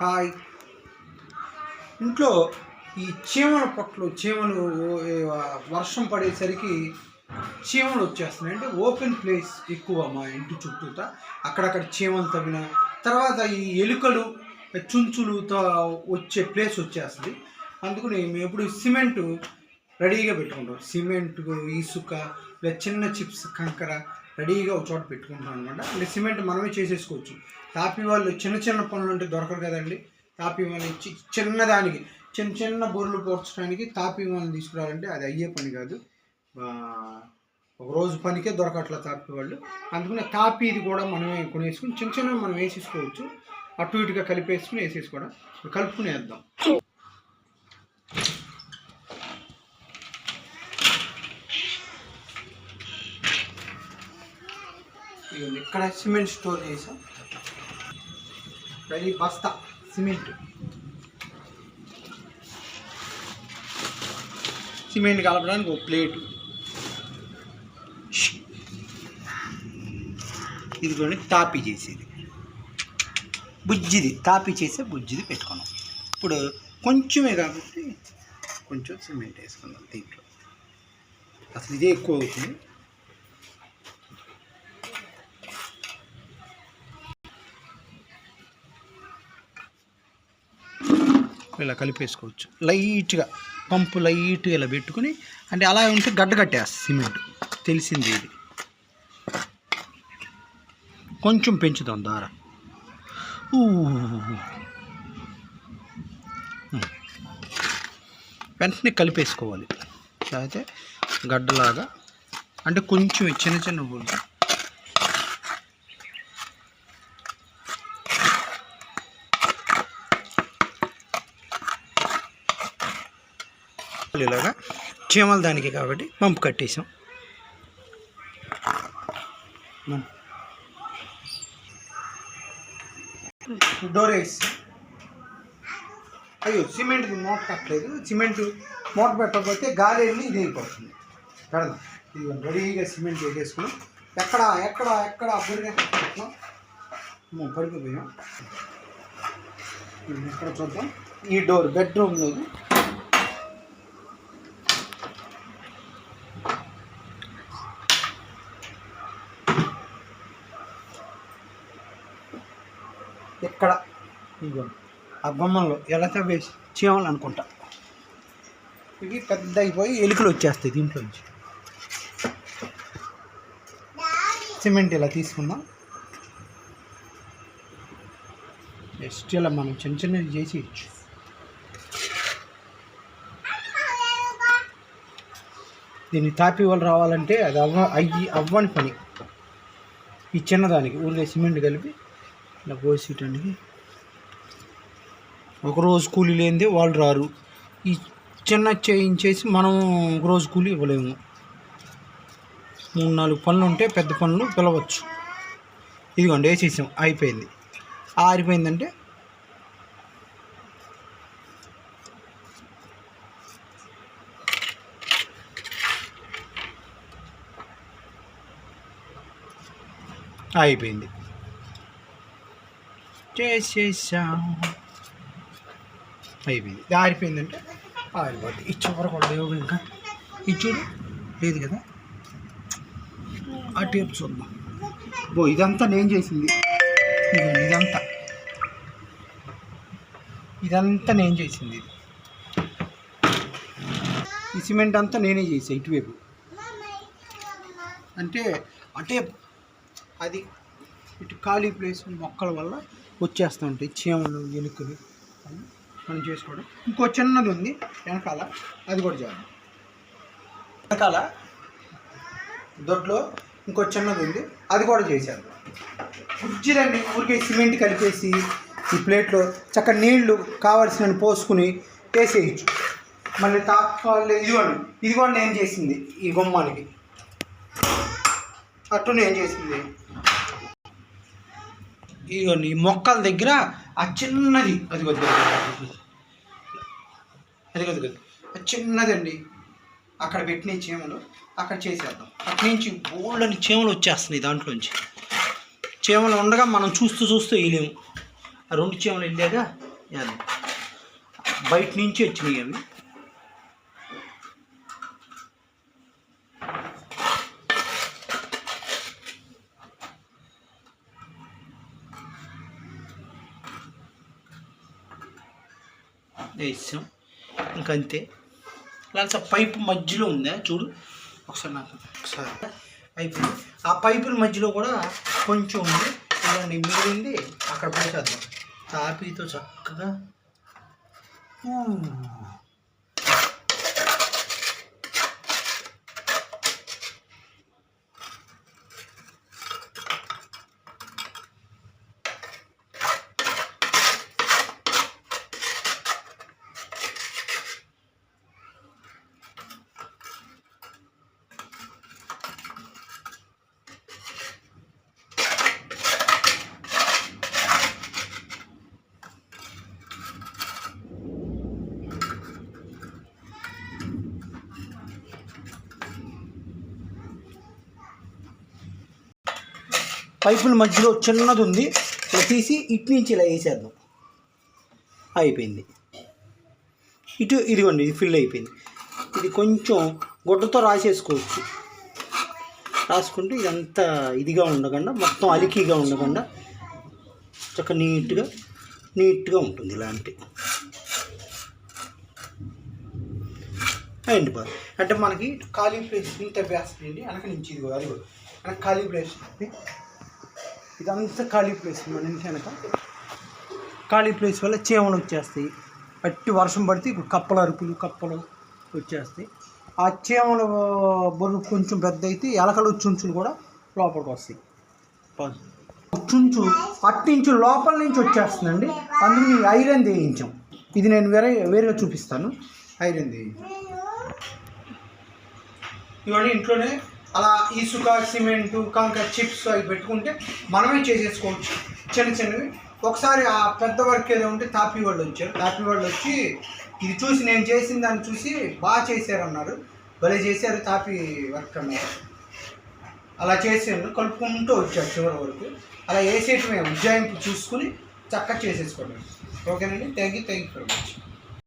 Hi. ఇంట్లో ఈ చీమల పొట్లు చీమలు వర్షం పడేసరికి చీమలు వచ్చేస్తున్నాయి. అంటే ఓపెన్ ప్లేస్ ఎక్కువ మా ఇంటి చుట్టూత. అక్కడక్కడ చీమలు తవ్విన తర్వాత ఈ ఎలుకలు చుంచులుతో వచ్చే ప్లేస్ వచ్చేస్తుంది. అందుకని మేము ఎప్పుడు సిమెంట్ రెడీగా పెట్టుకుంటాం. సిమెంట్ ఇసుక లేదా చిన్న చిప్స్ కంకర రెడీగా ఒక చోట పెట్టుకుంటాం అనమాట అంటే సిమెంట్ మనమే చేసేసుకోవచ్చు. తాపి వాళ్ళు చిన్న చిన్న పనులు అంటే దొరకరు కదండి. తాపి వాళ్ళు చిన్నదానికి చిన్న చిన్న బోర్లు పోర్చడానికి తాపి వాళ్ళని తీసుకురావాలంటే అది అయ్యే పని కాదు. ఒక రోజు పనికే దొరకట్ల తాపి వాళ్ళు. అందుకనే తాపి ఇది కూడా మనమే కొనేసుకుని చిన్న చిన్నవి మనం వేసేసుకోవచ్చు. అటు ఇటుగా కలిపేసుకుని వేసేసుకోవడం. కలుపుకుని వేద్దాం ఇక్కడ సిమెంట్ స్టోర్ చేసాం? రెడీ బస్తా సిమెంట్. సిమెంట్ కలపడానికి ఒక ప్లేటు. ఇదిగోండి తాపి చేసేది. బుజ్జిది తాపి చేసే బుజ్జిది పెట్టుకున్నాం. ఇప్పుడు కొంచెమే కాబట్టి కొంచెం సిమెంట్ వేసుకుందాం దీంట్లో. అసలు ఇదే ఎక్కువ అవుతుంది. ఇలా కలిపేసుకోవచ్చు. లైట్గా పంపు లైట్గా ఇలా పెట్టుకుని అంటే అలా ఉంటే గడ్డ కట్టేస్తా సిమెంట్. తెలిసింది ఇది. కొంచెం పెంచుదాం దార. వెంటనే కలిపేసుకోవాలి. అయితే గడ్డలాగా అంటే కొంచెం చిన్న చిన్న ఊళ్ళు ఇలాగా చీమల దానికి కాబట్టి పంపు కట్టేసాం. డోర్ వేసి. అయ్యో సిమెంట్ మూట కట్టలేదు. సిమెంట్ మూట పెట్టకపోతే గాలి వెళ్ళి ఇది అయిపోతుంది. పెడదాం. ఇది రెడీగా సిమెంట్ వేసేసుకున్నాం. ఎక్కడ ఎక్కడ ఎక్కడ అబ్బుడిగా పడిపోయాం ఇది ఎక్కడ చూద్దాం. ఈ డోర్ బెడ్రూమ్లో ఇక్కడ ఇదిగో ఆ బొమ్మల్లో ఎలా వేసి చీమలు అనుకుంటా ఇవి పెద్ద అయిపోయి ఎలుకలు వచ్చేస్తాయి దీంట్లో నుంచి సిమెంట్ ఇలా తీసుకుందాం. జస్ట్ ఇలా మనం చిన్న చిన్నవి చేసి ఇచ్చు దీన్ని తాపి వాళ్ళు రావాలంటే అది అవ్వ అయ్యి అవ్వని పని. ఈ చిన్నదానికి ఊరికే సిమెంట్ కలిపి ఇలా పోసేయటానికి ఒకరోజు కూలీ లేనిదే వాళ్ళు రారు. ఈ చిన్న చేయించేసి మనం ఒక రోజు కూలీ ఇవ్వలేము. మూడు నాలుగు పనులు ఉంటే పెద్ద పనులు పిలవచ్చు. ఇదిగోండి వేసేసాం. అయిపోయింది. ఆరిపోయిందంటే అయిపోయింది. చేసేసాం. అయిపోయింది. ఇది ఆరిపోయిందంటే ఆరిపోతుంది ఈ చివర కూడా లేవు ఇంకా. ఇది చూడు లేదు కదా? ఆ టేప్ చూద్దాం. బో ఇదంతా నేను చేసింది. ఇదంతా. ఇదంతా నేను చేసింది ఇది. ఈ సిమెంట్ అంతా నేనే చేసాను ఇటువైపు. అంటే అంటే అది ఇటు ఖాళీ ప్లేస్ మొక్కల వల్ల వచ్చేస్తూ ఉంటాయి. చీమలు ఎలుకలు. అని మనం చేసుకోవడం. ఇంకో చిన్నది ఉంది వెనకాల. అది కూడా చేద్దాం. వెనకాల దొడ్లో ఇంకో చిన్నది ఉంది అది కూడా చేశారు కుర్చీలన్నీ ఊరికే సిమెంట్ కలిపేసి ఈ ప్లేట్లో చక్కగా నీళ్ళు కావాల్సిన పోసుకుని వేసేయచ్చు. మళ్ళీ తాకాలి ఇదిగోండి ఇది కూడా నేను చేసింది ఈ గుమ్మానికి. అట్టు నేను చేసింది. ఈ మొక్కల దగ్గర ఆ చిన్నది. అది కొద్ది అది కొద్ది కొద్ది చిన్నదండి అక్కడ పెట్టిన చీమలు అక్కడ చేసేద్దాం. అక్కడి నుంచి బోళ్ళని చీమలు వచ్చేస్తున్నాయి దాంట్లోంచి. చీమలు ఉండగా మనం చూస్తూ చూస్తూ వేయలేము. ఆ రెండు చీమలు వెళ్ళాక బయట నుంచి వచ్చినాయి అవి. వేసాం ఇంకంతే. లేకపోతే పైపు మధ్యలో ఉందా? చూడు. ఒకసారి నాకు ఒకసారి. పైపు. ఆ పైపుల మధ్యలో కూడా కొంచెం ఉంది. ఇలాంటి మిగిలింది అక్కడ పోసేద్దాం తాపీతో చక్కగా. పైపుల మధ్యలో చిన్నది ఉంది. ఇలా తీసి ఇటు నుంచి ఇలా వేసేద్దాం. అయిపోయింది. ఇటు ఇదిగోండి ఇది ఫిల్ అయిపోయింది. ఇది కొంచెం గుడ్డతో రాసేసుకోవచ్చు. రాసుకుంటే ఇదంతా ఇదిగా ఉండకుండా మొత్తం అలికిగా ఉండకుండా చక్క నీట్గా నీట్గా ఉంటుంది ఇలాంటి. అయింది బాగా అంటే మనకి ఖాళీ ప్లేస్ ఇంత వేస్తుంది వెనక నుంచి ఇది అది వెనక ఖాళీ ప్లేస్ ఇదంతా ఖాళీ ప్లేస్ మన ఇంటి వెనక. ఖాళీ ప్లేస్ వల్ల చీమలు వచ్చేస్తాయి. అట్టి వర్షం పడితే ఇప్పుడు కప్పల అరుపులు కప్పలు వచ్చేస్తాయి. ఆ చీమల బొర్రు కొంచెం పెద్ద అయితే ఎలకలు చుంచులు కూడా లోపలికి వస్తాయి. చుంచు అట్టించు లోపల నుంచి వచ్చేస్తుందండి. అందుకు నేను ఐరన్ వేయించాం ఇది నేను వేరే వేరేగా చూపిస్తాను. ఐరన్ వేయించాం ఇవన్నీ ఇంట్లోనే అలా ఇసుక సిమెంట్ కంకర్ చిప్స్ అవి పెట్టుకుంటే మనమే చేసేసుకోవచ్చు. చిన్న చిన్నవి. ఒకసారి ఆ పెద్ద వర్క్ ఏదో ఉంటే తాపీ వాళ్ళు వచ్చారు. తాపీ వాళ్ళు వచ్చి ఇది చూసి నేను చేసిన దాన్ని చూసి బాగా చేశారన్నారు. భలే చేశారు తాపీ వర్క్ అన్నారు. అలా చేసాను కలుపుకుంటూ వచ్చారు చివరి వరకు. అలా వేసేయటమే. ఉజ్జాయింపు చూసుకుని చక్కగా చేసేసుకోండి. ఓకేనండి? Thank you thank you very much